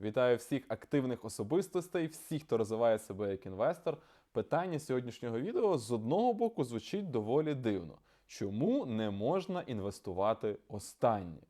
Вітаю всіх активних особистостей, всіх, хто розвиває себе як інвестор. Питання сьогоднішнього відео з одного боку звучить доволі дивно. Чому не можна інвестувати останнє?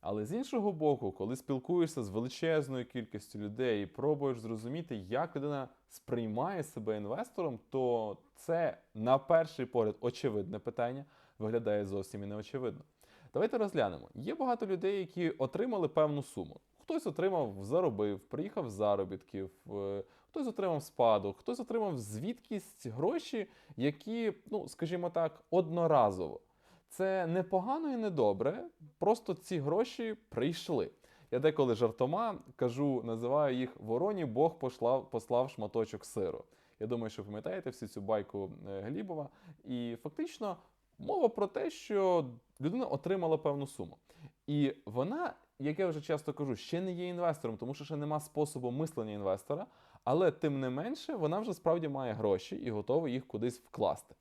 Але з іншого боку, коли спілкуєшся з величезною кількістю людей і пробуєш зрозуміти, як людина сприймає себе інвестором, то це на перший погляд очевидне питання виглядає зовсім і неочевидно. Давайте розглянемо. Є багато людей, які отримали певну суму. Хтось отримав, заробив, приїхав з заробітків, е, хтось отримав спадок, хтось отримав звідкись гроші, які, ну скажімо так, одноразово. Це не погано і не добре, просто ці гроші прийшли. Я деколи жартома кажу, називаю їх вороні Бог послав, послав шматочок сиру. Я думаю, що пам'ятаєте всю цю байку е, Глібова. І фактично мова про те, що людина отримала певну суму. І вона, як я вже часто кажу, ще не є інвестором, тому що ще нема способу мислення інвестора, але тим не менше вона вже справді має гроші і готова їх кудись вкласти.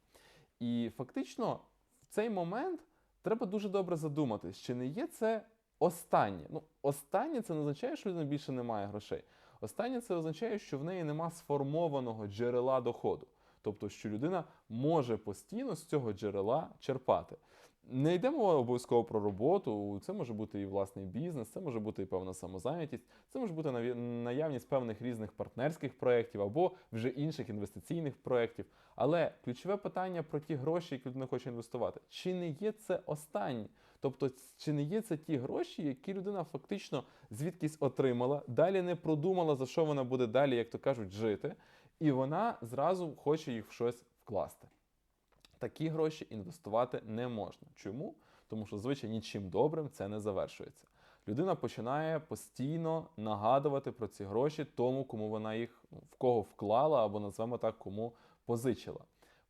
І фактично в цей момент треба дуже добре задуматись, чи не є це останнє. Ну, останнє це не означає, що людина більше не має грошей. Останнє це означає, що в неї нема сформованого джерела доходу. Тобто, що людина може постійно з цього джерела черпати. Не йде мова обов'язково про роботу, це може бути і власний бізнес, це може бути і певна самозайнятість, це може бути наявність певних різних партнерських проєктів або вже інших інвестиційних проєктів. Але ключове питання про ті гроші, які людина хоче інвестувати, чи не є це останнє? Тобто, чи не є це ті гроші, які людина фактично звідкись отримала, далі не продумала, за що вона буде далі, як то кажуть, жити, і вона зразу хоче їх в щось вкласти. Такі гроші інвестувати не можна. Чому? Тому що звичай нічим добрим це не завершується. Людина починає постійно нагадувати про ці гроші тому, кому вона їх ну, в кого вклала, або назвемо так, кому позичила.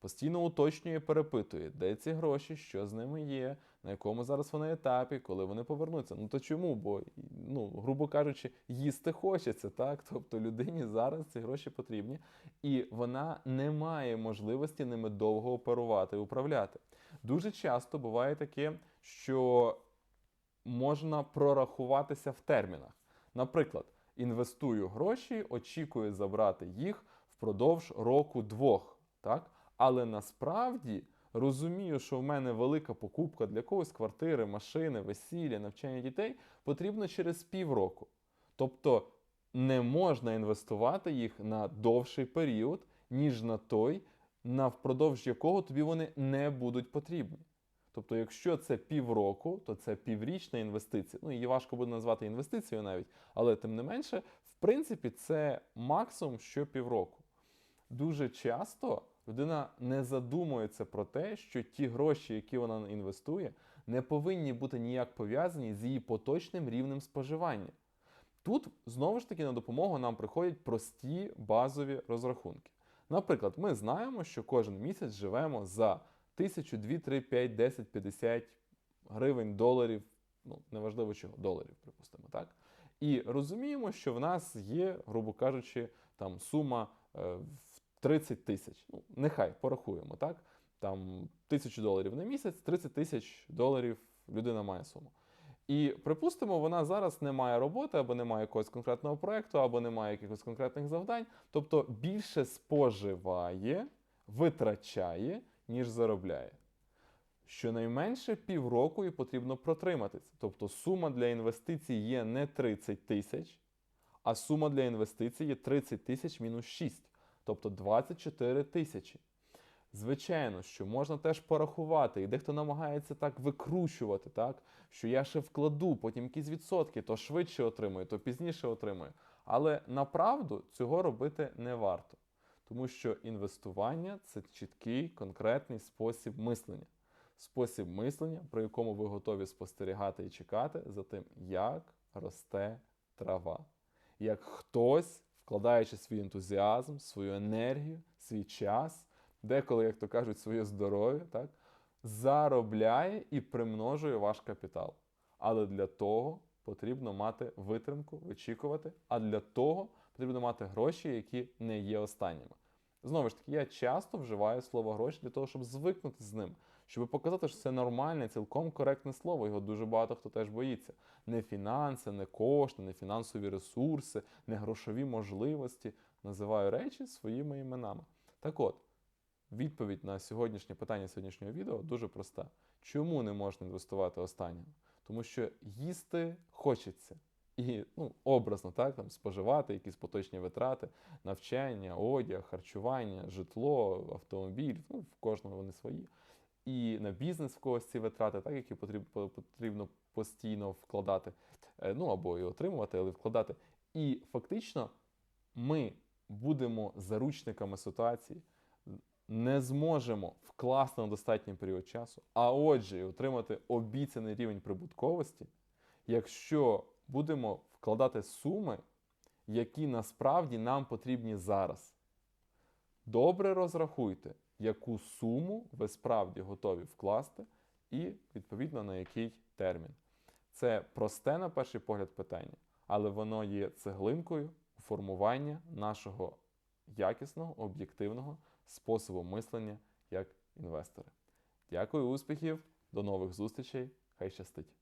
Постійно уточнює, перепитує, де ці гроші, що з ними є, на якому зараз вони етапі, коли вони повернуться. Ну то чому? Бо, ну, грубо кажучи, їсти хочеться, так? Тобто людині зараз ці гроші потрібні, і вона не має можливості ними довго оперувати і управляти. Дуже часто буває таке, що можна прорахуватися в термінах. Наприклад, інвестую гроші, очікую забрати їх впродовж року-двох. Так? Але насправді розумію, що в мене велика покупка для когось квартири, машини, весілля, навчання дітей потрібно через півроку. Тобто не можна інвестувати їх на довший період, ніж на той, на впродовж якого тобі вони не будуть потрібні. Тобто, якщо це півроку, то це піврічна інвестиція. Ну, її важко буде назвати інвестицією навіть, але тим не менше, в принципі, це максимум що півроку. Дуже часто людина не задумується про те, що ті гроші, які вона інвестує, не повинні бути ніяк пов'язані з її поточним рівнем споживання. Тут знову ж таки на допомогу нам приходять прості базові розрахунки. Наприклад, ми знаємо, що кожен місяць живемо за 1000, 2, 3, 5, 10, 50 гривень, доларів, ну неважливо чого, доларів, припустимо, так? І розуміємо, що в нас є, грубо кажучи, там сума е, 30 тисяч. Ну, нехай порахуємо, так? Там тисячу доларів на місяць, 30 тисяч доларів людина має суму. І припустимо, вона зараз не має роботи, або не має якогось конкретного проєкту, або не має якихось конкретних завдань. Тобто більше споживає, витрачає, ніж заробляє. Щонайменше півроку і потрібно протриматися. Тобто сума для інвестицій є не 30 тисяч, а сума для інвестицій є 30 тисяч мінус 6, тобто 24 тисячі. Звичайно, що можна теж порахувати, і дехто намагається так викручувати, так? що я ще вкладу, потім якісь відсотки, то швидше отримую, то пізніше отримую. Але направду цього робити не варто. Тому що інвестування це чіткий, конкретний спосіб мислення. Спосіб мислення, при якому ви готові спостерігати і чекати за тим, як росте трава. Як хтось, вкладаючи свій ентузіазм, свою енергію, свій час, деколи, як то кажуть, своє здоров'я, так, заробляє і примножує ваш капітал. Але для того потрібно мати витримку, вичікувати, а для того потрібно мати гроші, які не є останніми. Знову ж таки, я часто вживаю слово гроші для того, щоб звикнути з ним, щоб показати, що це нормальне, цілком коректне слово. Його дуже багато хто теж боїться. Не фінанси, не кошти, не фінансові ресурси, не грошові можливості. Називаю речі своїми іменами. Так от, відповідь на сьогоднішнє питання сьогоднішнього відео дуже проста. Чому не можна інвестувати останнього? Тому що їсти хочеться. І ну, образно, так, там, споживати якісь поточні витрати, навчання, одяг, харчування, житло, автомобіль, ну, в кожного вони свої. І на бізнес в когось ці витрати, так, які потрібно, постійно вкладати, е, ну або і отримувати, але вкладати. І фактично ми будемо заручниками ситуації, не зможемо вкласти на достатній період часу, а отже, отримати обіцяний рівень прибутковості, якщо будемо вкладати суми, які насправді нам потрібні зараз. Добре розрахуйте, яку суму ви справді готові вкласти, і відповідно на який термін. Це просте, на перший погляд, питання, але воно є цеглинкою формування нашого якісного, об'єктивного способу мислення як інвестори. Дякую, успіхів, до нових зустрічей! Хай щастить!